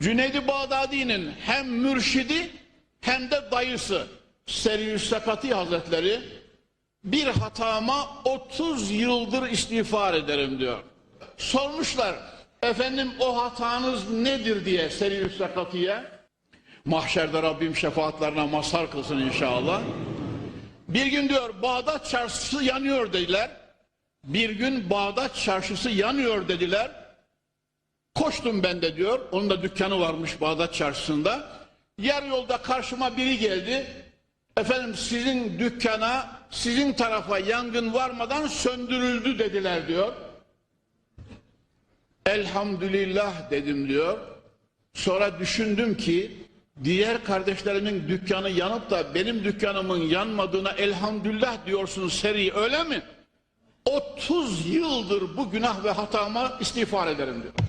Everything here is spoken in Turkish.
Cüneydi Bağdadi'nin hem mürşidi hem de dayısı Serius Sakati Hazretleri bir hatama 30 yıldır istiğfar ederim diyor. Sormuşlar efendim o hatanız nedir diye Serius Sakati'ye. Mahşerde Rabbim şefaatlerine mazhar kılsın inşallah. Bir gün diyor Bağdat çarşısı yanıyor dediler. Bir gün Bağdat çarşısı yanıyor dediler. Koştum ben de diyor. Onun da dükkanı varmış Bağdat çarşısında. Yer yolda karşıma biri geldi. Efendim sizin dükkana, sizin tarafa yangın varmadan söndürüldü dediler diyor. Elhamdülillah dedim diyor. Sonra düşündüm ki diğer kardeşlerimin dükkanı yanıp da benim dükkanımın yanmadığına elhamdülillah diyorsun seri öyle mi? 30 yıldır bu günah ve hatama istiğfar ederim diyor.